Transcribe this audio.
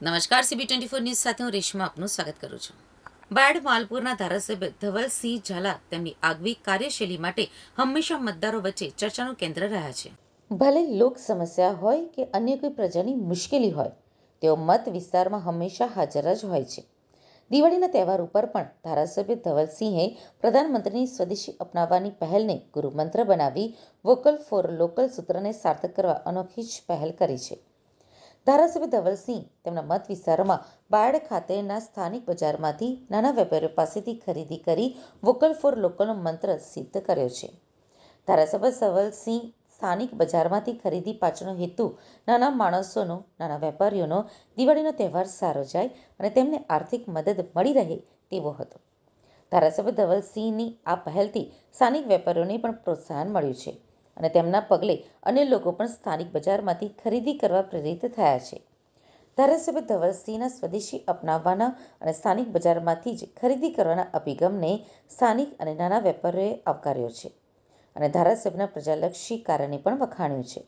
નમસ્કાર CB twenty four news સાથે હું રેશમા આપનું સ્વાગત કરું છું. બાયડ માલપુરના ધારાસભ્ય ધવલસિંહ ઝાલા તેમની આગવી કાર્યશૈલી માટે હંમેશા મતદારો વચ્ચે ચર્ચાનું કેન્દ્ર રહ્યા છે. ભલે લોક સમસ્યા હોય કે અન્ય કોઈ પ્રજાની મુશ્કેલી હોય, તેઓ મત વિસ્તારમાં હંમેશા હાજર જ હોય છે. દિવાળીના તહેવાર ઉપર પણ ધારાસભ્ય ધવલસિંહે પ્રધાનમંત્રીની સ્વદેશી અપનાવવાની પહેલને ગુરુમંત્ર બનાવી વોકલ ફોર લોકલ સૂત્રને સાર્થક કરવા અનોખી જ પહેલ કરી છે. ધારાસભ્ય ધવલસિંહ તેમના મત વિસ્તારમાં બાયડ ખાતેના સ્થાનિક બજારમાંથી નાના વેપારીઓ પાસેથી ખરીદી કરી વોકલ ફોર લોકલનો મંત્ર સિદ્ધ કર્યો છે. ધારાસભ્ય ધવલસિંહ સ્થાનિક બજારમાંથી ખરીદી પાછળનો હેતુ નાના માણસોનો, નાના વેપારીઓનો, દિવાળીનો તહેવાર સારો જાય અને તેમને આર્થિક મદદ મળી રહે તેવો હતો. ધારાસભ્ય ધવલસિંહની આ પહેલથી સ્થાનિક વેપારીઓને પણ પ્રોત્સાહન મળ્યું છે. અને તેમના પગલે અન્ય લોકો પણ સ્થાનિક બજારમાંથી ખરીદી કરવા પ્રેરિત થયા છે. ધારાસભ્ય ધવલસિંહના સ્વદેશી અપનાવવાના અને સ્થાનિક બજારમાંથી જ ખરીદી કરવાના અભિગમને સ્થાનિક અને નાના વેપારીઓએ આવકાર્યો છે અને ધારાસભ્યના પ્રજાલક્ષી કાર્યને પણ વખાણ્યું છે.